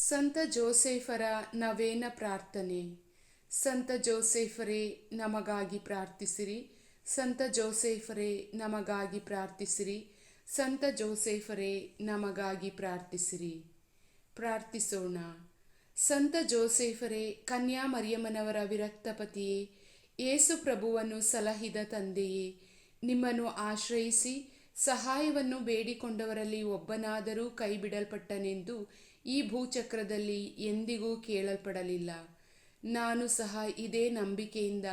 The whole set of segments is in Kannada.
ಸಂತ ಜೋಸೇಫರ ನವೇನ ಪ್ರಾರ್ಥನೆ. ಸಂತ ಜೋಸೇಫರೇ, ನಮಗಾಗಿ ಪ್ರಾರ್ಥಿಸಿರಿ. ಸಂತ ಜೋಸೇಫರೇ, ನಮಗಾಗಿ ಪ್ರಾರ್ಥಿಸಿರಿ. ಸಂತ ಜೋಸೇಫರೇ, ನಮಗಾಗಿ ಪ್ರಾರ್ಥಿಸಿರಿ. ಪ್ರಾರ್ಥಿಸೋಣ. ಸಂತ ಜೋಸೇಫರೇ, ಕನ್ಯಾ ಮರಿಯಮ್ಮನವರ ವಿರಕ್ತಪತಿಯೇ ಯೇಸು ಪ್ರಭುವನ್ನು ಸಲಹಿದ ತಂದೆಯೇ, ನಿಮ್ಮನ್ನು ಆಶ್ರಯಿಸಿ, ಸಹಾಯವನ್ನು ಬೇಡಿಕೊಂಡವರಲ್ಲಿ ಒಬ್ಬನಾದರೂ ಕೈಬಿಡಲ್ಪಟ್ಟನೆಂದು ಈ ಭೂಚಕ್ರದಲ್ಲಿ ಎಂದಿಗೂ ಕೇಳಲ್ಪಡಲಿಲ್ಲ. ನಾನು ಸಹ ಇದೇ ನಂಬಿಕೆಯಿಂದ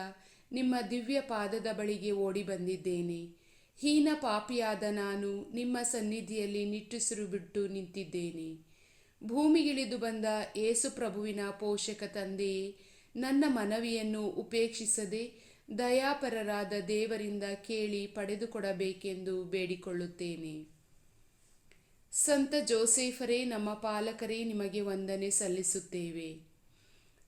ನಿಮ್ಮ ದಿವ್ಯ ಪಾದದ ಬಳಿಗೆ ಓಡಿ ಬಂದಿದ್ದೇನೆ. ಹೀನ ಪಾಪಿಯಾದ ನಾನು ನಿಮ್ಮ ಸನ್ನಿಧಿಯಲ್ಲಿ ನಿಟ್ಟುಸಿರು ಬಿಟ್ಟು ನಿಂತಿದ್ದೇನೆ. ಭೂಮಿಗಿಳಿದು ಬಂದ ಏಸು ಪ್ರಭುವಿನ ಪೋಷಕ ತಂದೆಯೇ, ನನ್ನ ಮನವಿಯನ್ನು ಉಪೇಕ್ಷಿಸದೆ ದಯಾಪರರಾದ ದೇವರಿಂದ ಕೇಳಿ ಪಡೆದುಕೊಡಬೇಕೆಂದು ಬೇಡಿಕೊಳ್ಳುತ್ತೇನೆ. ಸಂತ ಜೋಸೇಫರೇ, ನಮ್ಮ ಪಾಲಕರೇ, ನಿಮಗೆ ವಂದನೆ ಸಲ್ಲಿಸುತ್ತೇವೆ.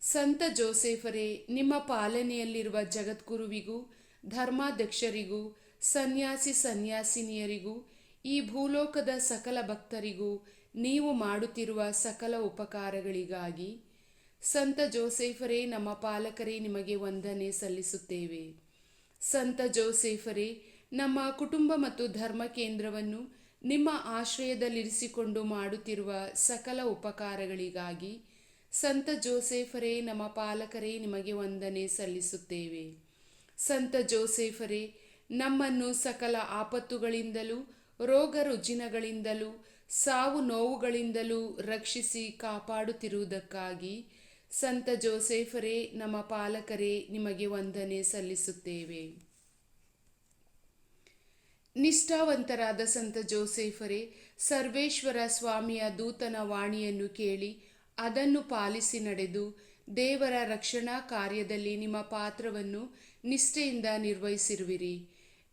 ಸಂತ ಜೋಸೇಫರೇ, ನಿಮ್ಮ ಪಾಲನೆಯಲ್ಲಿರುವ ಜಗದ್ಗುರುವಿಗೂ, ಧರ್ಮಾಧ್ಯಕ್ಷರಿಗೂ, ಸನ್ಯಾಸಿ ಸನ್ಯಾಸಿನಿಯರಿಗೂ, ಈ ಭೂಲೋಕದ ಸಕಲ ಭಕ್ತರಿಗೂ ನೀವು ಮಾಡುತ್ತಿರುವ ಸಕಲ ಉಪಕಾರಗಳಿಗಾಗಿ ಸಂತ ಜೋಸೇಫರೇ, ನಮ್ಮ ಪಾಲಕರೇ, ನಿಮಗೆ ವಂದನೆ ಸಲ್ಲಿಸುತ್ತೇವೆ. ಸಂತ ಜೋಸೇಫರೇ, ನಮ್ಮ ಕುಟುಂಬ ಮತ್ತು ಧರ್ಮ ಕೇಂದ್ರವನ್ನು ನಿಮ್ಮ ಆಶ್ರಯದಲ್ಲಿರಿಸಿಕೊಂಡು ಮಾಡುತ್ತಿರುವ ಸಕಲ ಉಪಕಾರಗಳಿಗಾಗಿ ಸಂತ ಜೋಸೇಫರೇ, ನಮ್ಮ ಪಾಲಕರೇ, ನಿಮಗೆ ವಂದನೆ ಸಲ್ಲಿಸುತ್ತೇವೆ. ಸಂತ ಜೋಸೇಫರೇ, ನಮ್ಮನ್ನು ಸಕಲ ಆಪತ್ತುಗಳಿಂದಲೂ ರೋಗ ರುಜಿನಗಳಿಂದಲೂ ಸಾವು ನೋವುಗಳಿಂದಲೂ ರಕ್ಷಿಸಿ ಕಾಪಾಡುತ್ತಿರುವುದಕ್ಕಾಗಿ ಸಂತ ಜೋಸೇಫರೇ, ನಮ್ಮ ಪಾಲಕರೇ, ನಿಮಗೆ ವಂದನೆ ಸಲ್ಲಿಸುತ್ತೇವೆ. ನಿಷ್ಠಾವಂತರಾದ ಸಂತ ಜೋಸೆಫರೇ, ಸರ್ವೇಶ್ವರ ಸ್ವಾಮಿಯ ದೂತನ ವಾಣಿಯನ್ನು ಕೇಳಿ ಅದನ್ನು ಪಾಲಿಸಿ ನಡೆದು ದೇವರ ರಕ್ಷಣಾ ಕಾರ್ಯದಲ್ಲಿ ನಿಮ್ಮ ಪಾತ್ರವನ್ನು ನಿಷ್ಠೆಯಿಂದ ನಿರ್ವಹಿಸಿರುವಿರಿ.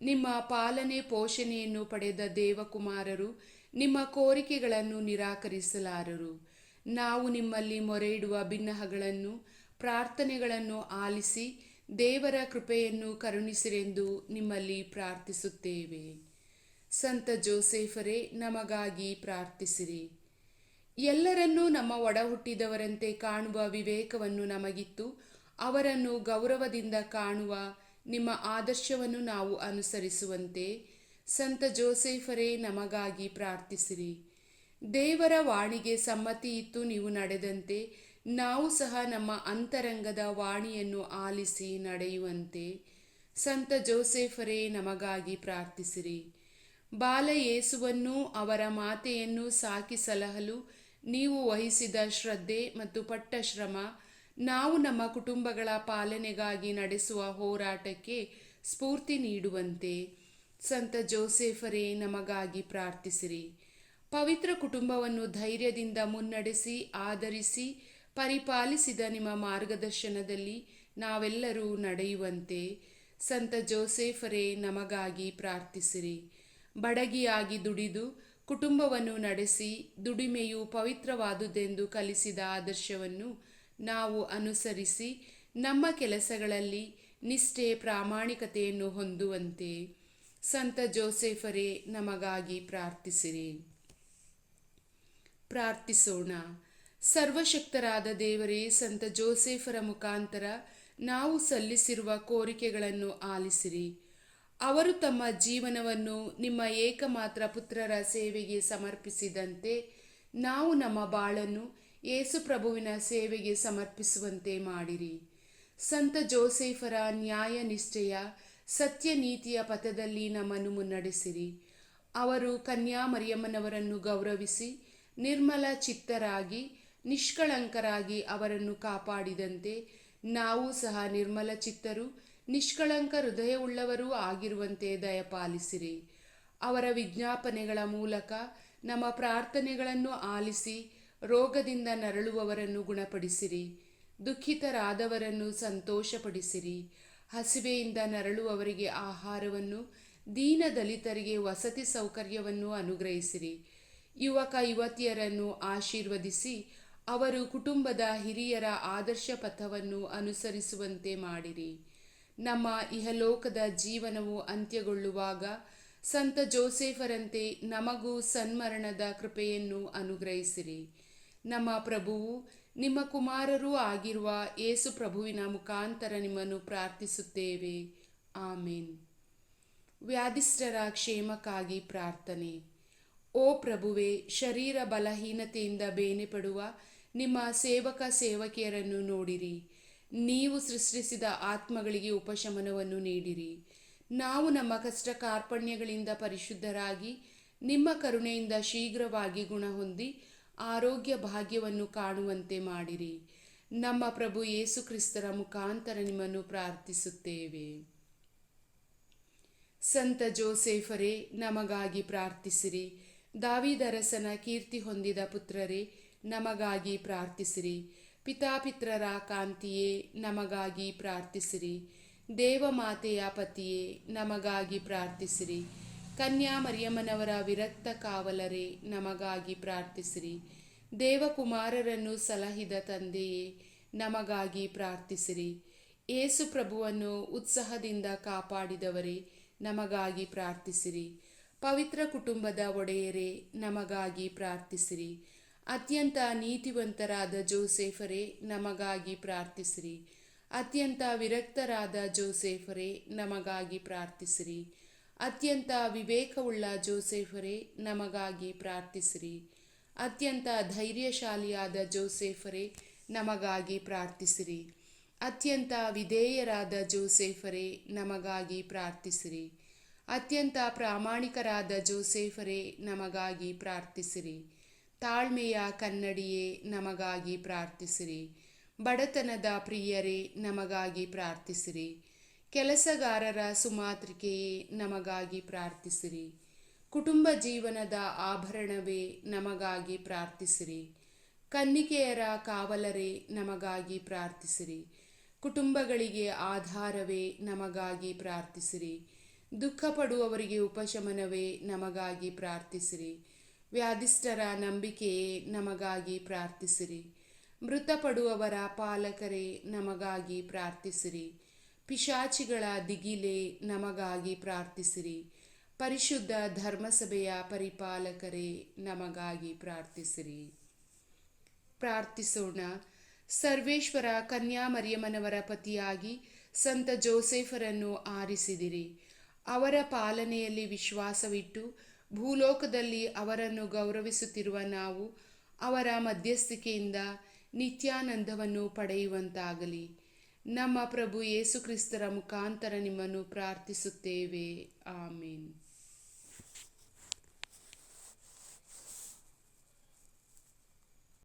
ನಿಮ್ಮ ಪಾಲನೆ ಪೋಷಣೆಯನ್ನು ಪಡೆದ ದೇವಕುಮಾರರು ನಿಮ್ಮ ಕೋರಿಕೆಗಳನ್ನು ನಿರಾಕರಿಸಲಾರರು. ನಾವು ನಿಮ್ಮಲ್ಲಿ ಮೊರೆಯಿಡುವ ಭಿನ್ನಹಗಳನ್ನು ಪ್ರಾರ್ಥನೆಗಳನ್ನು ಆಲಿಸಿ ದೇವರ ಕೃಪೆಯನ್ನು ಕರುಣಿಸಿರೆಂದು ನಿಮ್ಮಲ್ಲಿ ಪ್ರಾರ್ಥಿಸುತ್ತೇವೆ. ಸಂತ ಜೋಸೇಫರೇ, ನಮಗಾಗಿ ಪ್ರಾರ್ಥಿಸಿರಿ. ಎಲ್ಲರನ್ನೂ ನಮ್ಮ ಒಡ ಹುಟ್ಟಿದವರಂತೆ ಕಾಣುವ ವಿವೇಕವನ್ನು ನಮಗಿತ್ತು. ಅವರನ್ನು ಗೌರವದಿಂದ ಕಾಣುವ ನಿಮ್ಮ ಆದರ್ಶವನ್ನು ನಾವು ಅನುಸರಿಸುವಂತೆ ಸಂತ ಜೋಸೇಫರೇ, ನಮಗಾಗಿ ಪ್ರಾರ್ಥಿಸಿರಿ. ದೇವರ ವಾಣಿಗೆ ಸಮ್ಮತಿ ಇತ್ತು ನೀವು ನಡೆದಂತೆ. ನಾವು ಸಹ ನಮ್ಮ ಅಂತರಂಗದ ವಾಣಿಯನ್ನು ಆಲಿಸಿ ನಡೆಯುವಂತೆ ಸಂತ ಜೋಸೆಫರೇ ನಮಗಾಗಿ ಪ್ರಾರ್ಥಿಸಿರಿ. ಬಾಲ ಯೇಸುವನ್ನು ಅವರ ಮಾತೆಯನ್ನು ಸಾಕಿ ಸಲಹಲು ನೀವು ವಹಿಸಿದ ಶ್ರದ್ಧೆ ಮತ್ತು ಪಟ್ಟ ಶ್ರಮ ನಾವು ನಮ್ಮ ಕುಟುಂಬಗಳ ಪಾಲನೆಗಾಗಿ ನಡೆಸುವ ಹೋರಾಟಕ್ಕೆ ಸ್ಫೂರ್ತಿ ನೀಡುವಂತೆ ಸಂತ ಜೋಸೆಫರೇ ನಮಗಾಗಿ ಪ್ರಾರ್ಥಿಸಿರಿ. ಪವಿತ್ರ ಕುಟುಂಬವನ್ನು ಧೈರ್ಯದಿಂದ ಮುನ್ನಡೆಸಿ, ಆಧರಿಸಿ ಪರಿಪಾಲಿಸಿದ ನಿಮ್ಮ ಮಾರ್ಗದರ್ಶನದಲ್ಲಿ ನಾವೆಲ್ಲರೂ ನಡೆಯುವಂತೆ ಸಂತ ಜೋಸೆಫರೇ ನಮಗಾಗಿ ಪ್ರಾರ್ಥಿಸಿರಿ. ಬಡಗಿಯಾಗಿ ದುಡಿದು ಕುಟುಂಬವನ್ನು ನಡೆಸಿ ದುಡಿಮೆಯು ಪವಿತ್ರವಾದುದೆಂದು ಕಲಿಸಿದ ಆದರ್ಶವನ್ನು ನಾವು ಅನುಸರಿಸಿ ನಮ್ಮ ಕೆಲಸಗಳಲ್ಲಿ ನಿಷ್ಠೆ ಪ್ರಾಮಾಣಿಕತೆಯನ್ನು ಹೊಂದುವಂತೆ ಸಂತ ಜೋಸೆಫರೇ ನಮಗಾಗಿ ಪ್ರಾರ್ಥಿಸಿರಿ. ಪ್ರಾರ್ಥಿಸೋಣ. ಸರ್ವಶಕ್ತರಾದ ದೇವರೇ, ಸಂತ ಜೋಸೆಫರ ಮುಖಾಂತರ ನಾವು ಸಲ್ಲಿಸಿರುವ ಕೋರಿಕೆಗಳನ್ನು ಆಲಿಸಿರಿ. ಅವರು ತಮ್ಮ ಜೀವನವನ್ನು ನಿಮ್ಮ ಏಕಮಾತ್ರ ಪುತ್ರರ ಸೇವೆಗೆ ಸಮರ್ಪಿಸಿದಂತೆ ನಾವು ನಮ್ಮ ಬಾಳನ್ನು ಯೇಸುಪ್ರಭುವಿನ ಸೇವೆಗೆ ಸಮರ್ಪಿಸುವಂತೆ ಮಾಡಿರಿ. ಸಂತ ಜೋಸೆಫರ ನ್ಯಾಯ ನಿಷ್ಠೆಯ ಸತ್ಯ ನೀತಿಯ ಪಥದಲ್ಲಿ ನಮ್ಮನ್ನು ಮುನ್ನಡೆಸಿರಿ. ಅವರು ಕನ್ಯಾ ಮರಿಯಮ್ಮನವರನ್ನು ಗೌರವಿಸಿ ನಿರ್ಮಲ ಚಿತ್ತರಾಗಿ ನಿಷ್ಕಳಂಕರಾಗಿ ಅವರನ್ನು ಕಾಪಾಡಿದಂತೆ ನಾವು ಸಹ ನಿರ್ಮಲ ಚಿತ್ತರು, ನಿಷ್ಕಳಂಕ ಹೃದಯವುಳ್ಳವರೂ ಆಗಿರುವಂತೆ ದಯಪಾಲಿಸಿರಿ. ಅವರ ವಿಜ್ಞಾಪನೆಗಳ ಮೂಲಕ ನಮ್ಮ ಪ್ರಾರ್ಥನೆಗಳನ್ನು ಆಲಿಸಿ ರೋಗದಿಂದ ನರಳುವವರನ್ನು ಗುಣಪಡಿಸಿರಿ. ದುಃಖಿತರಾದವರನ್ನು ಸಂತೋಷಪಡಿಸಿರಿ. ಹಸಿವೆಯಿಂದ ನರಳುವವರಿಗೆ ಆಹಾರವನ್ನು, ದೀನ ದಲಿತರಿಗೆ ವಸತಿ ಸೌಕರ್ಯವನ್ನು ಅನುಗ್ರಹಿಸಿರಿ. ಯುವಕ ಯುವತಿಯರನ್ನು ಆಶೀರ್ವದಿಸಿ ಅವರು ಕುಟುಂಬದ ಹಿರಿಯರ ಆದರ್ಶ ಪಥವನ್ನು ಅನುಸರಿಸುವಂತೆ ಮಾಡಿರಿ. ನಮ್ಮ ಇಹಲೋಕದ ಜೀವನವು ಅಂತ್ಯಗೊಳ್ಳುವಾಗ ಸಂತ ಜೋಸೆಫರಂತೆ ನಮಗೂ ಸನ್ಮರಣದ ಕೃಪೆಯನ್ನು ಅನುಗ್ರಹಿಸಿರಿ. ನಮ್ಮ ಪ್ರಭುವು ನಿಮ್ಮ ಕುಮಾರರೂ ಆಗಿರುವ ಏಸು ಪ್ರಭುವಿನ ಮುಖಾಂತರ ನಿಮ್ಮನ್ನು ಪ್ರಾರ್ಥಿಸುತ್ತೇವೆ. ಆಮೇನ್. ವ್ಯಾಧಿಷ್ಠರ ಕ್ಷೇಮಕ್ಕಾಗಿ ಪ್ರಾರ್ಥನೆ. ಓ ಪ್ರಭುವೆ, ಶರೀರ ಬಲಹೀನತೆಯಿಂದ ಬೇನೆಪಡುವ ನಿಮ್ಮ ಸೇವಕ ಸೇವಕಿಯರನ್ನು ನೋಡಿರಿ. ನೀವು ಸೃಷ್ಟಿಸಿದ ಆತ್ಮಗಳಿಗೆ ಉಪಶಮನವನ್ನು ನೀಡಿರಿ. ನಾವು ನಮ್ಮ ಕಷ್ಟ ಕಾರ್ಪಣ್ಯಗಳಿಂದ ಪರಿಶುದ್ಧರಾಗಿ, ನಿಮ್ಮ ಕರುಣೆಯಿಂದ ಶೀಘ್ರವಾಗಿ ಗುಣ ಹೊಂದಿ ಆರೋಗ್ಯ ಭಾಗ್ಯವನ್ನು ಕಾಣುವಂತೆ ಮಾಡಿರಿ. ನಮ್ಮ ಪ್ರಭು ಯೇಸು ಕ್ರಿಸ್ತರ ಮುಖಾಂತರ ನಿಮ್ಮನ್ನು ಪ್ರಾರ್ಥಿಸುತ್ತೇವೆ. ಸಂತ ಜೋಸೇಫರೇ, ನಮಗಾಗಿ ಪ್ರಾರ್ಥಿಸಿರಿ. ದಾವಿದರಸನ ಕೀರ್ತಿ ಹೊಂದಿದ ಪುತ್ರರೇ, ನಮಗಾಗಿ ಪ್ರಾರ್ಥಿಸಿರಿ. ಪಿತಾಪಿತ್ರರ ಕಾಂತಿಯೇ, ನಮಗಾಗಿ ಪ್ರಾರ್ಥಿಸಿರಿ. ದೇವಮಾತೆಯ ಪತಿಯೇ, ನಮಗಾಗಿ ಪ್ರಾರ್ಥಿಸಿರಿ. ಕನ್ಯಾ ಮರಿಯಮ್ಮನವರ ವಿರಕ್ತ ಕಾವಲರೇ, ನಮಗಾಗಿ ಪ್ರಾರ್ಥಿಸಿರಿ. ದೇವಕುಮಾರರನ್ನು ಸಲಹಿದ ತಂದೆಯೇ, ನಮಗಾಗಿ ಪ್ರಾರ್ಥಿಸಿರಿ. ಏಸು ಪ್ರಭುವನ್ನು ಉತ್ಸಾಹದಿಂದ ಕಾಪಾಡಿದವರೇ, ನಮಗಾಗಿ ಪ್ರಾರ್ಥಿಸಿರಿ. ಪವಿತ್ರ ಕುಟುಂಬದ ಒಡೆಯರೇ, ನಮಗಾಗಿ ಪ್ರಾರ್ಥಿಸಿರಿ. ಅತ್ಯಂತ ನೀತಿವಂತರಾದ ಜೋಸೇಫರೇ, ನಮಗಾಗಿ ಪ್ರಾರ್ಥಿಸಿರಿ. ಅತ್ಯಂತ ವಿರಕ್ತರಾದ ಜೋಸೇಫರೇ, ನಮಗಾಗಿ ಪ್ರಾರ್ಥಿಸಿರಿ. ಅತ್ಯಂತ ವಿವೇಕವುಳ್ಳ ಜೋಸೇಫರೇ, ನಮಗಾಗಿ ಪ್ರಾರ್ಥಿಸಿರಿ. ಅತ್ಯಂತ ಧೈರ್ಯಶಾಲಿಯಾದ ಜೋಸೇಫರೇ, ನಮಗಾಗಿ ಪ್ರಾರ್ಥಿಸಿರಿ. ಅತ್ಯಂತ ವಿಧೇಯರಾದ ಜೋಸೇಫರೇ, ನಮಗಾಗಿ ಪ್ರಾರ್ಥಿಸಿರಿ. ಅತ್ಯಂತ ಪ್ರಾಮಾಣಿಕರಾದ ಜೋಸೇಫರೇ, ನಮಗಾಗಿ ಪ್ರಾರ್ಥಿಸಿರಿ. ತಾಳ್ಮೆಯ ಕನ್ನಡಿಯೇ, ನಮಗಾಗಿ ಪ್ರಾರ್ಥಿಸಿರಿ. ಬಡತನದ ಪ್ರಿಯರೇ, ನಮಗಾಗಿ ಪ್ರಾರ್ಥಿಸಿರಿ. ಕೆಲಸಗಾರರ ಸುಮಾತ್ರಿಕೆಯೇ, ನಮಗಾಗಿ ಪ್ರಾರ್ಥಿಸಿರಿ. ಕುಟುಂಬ ಜೀವನದ ಆಭರಣವೇ, ನಮಗಾಗಿ ಪ್ರಾರ್ಥಿಸಿರಿ. ಕನ್ನಿಕೆಯರ ಕಾವಲರೇ, ನಮಗಾಗಿ ಪ್ರಾರ್ಥಿಸಿರಿ. ಕುಟುಂಬಗಳಿಗೆ ಆಧಾರವೇ, ನಮಗಾಗಿ ಪ್ರಾರ್ಥಿಸಿರಿ. ದುಃಖ ಪಡುವವರಿಗೆ ಉಪಶಮನವೇ ನಮಗಾಗಿ ಪ್ರಾರ್ಥಿಸಿರಿ. ವ್ಯಾಧಿಷ್ಠರ ನಂಬಿಕೆಯೇ ನಮಗಾಗಿ ಪ್ರಾರ್ಥಿಸಿರಿ. ಮೃತಪಡುವವರ ಪಾಲಕರೇ ನಮಗಾಗಿ ಪ್ರಾರ್ಥಿಸಿರಿ. ಪಿಶಾಚಿಗಳ ದಿಗಿಲೆ ನಮಗಾಗಿ ಪ್ರಾರ್ಥಿಸಿರಿ. ಪರಿಶುದ್ಧ ಧರ್ಮಸಭೆಯ ಪರಿಪಾಲಕರೇ ನಮಗಾಗಿ ಪ್ರಾರ್ಥಿಸಿರಿ. ಪ್ರಾರ್ಥಿಸೋಣ. ಸರ್ವೇಶ್ವರ ಕನ್ಯಾ ಮರಿಯಮ್ಮನವರ ಪತಿಯಾಗಿ ಸಂತ ಜೋಸೆಫರನ್ನು ಆರಿಸಿದಿರಿ. ಅವರ ಪಾಲನೆಯಲ್ಲಿ ವಿಶ್ವಾಸವಿಟ್ಟು ಭೂಲೋಕದಲ್ಲಿ ಅವರನ್ನು ಗೌರವಿಸುತ್ತಿರುವ ನಾವು ಅವರ ಮಧ್ಯಸ್ಥಿಕೆಯಿಂದ ನಿತ್ಯಾನಂದವನ್ನು ಪಡೆಯುವಂತಾಗಲಿ. ನಮ್ಮ ಪ್ರಭು ಯೇಸುಕ್ರಿಸ್ತರ ಮುಖಾಂತರ ನಿಮ್ಮನ್ನು ಪ್ರಾರ್ಥಿಸುತ್ತೇವೆ. ಆಮೇನ್.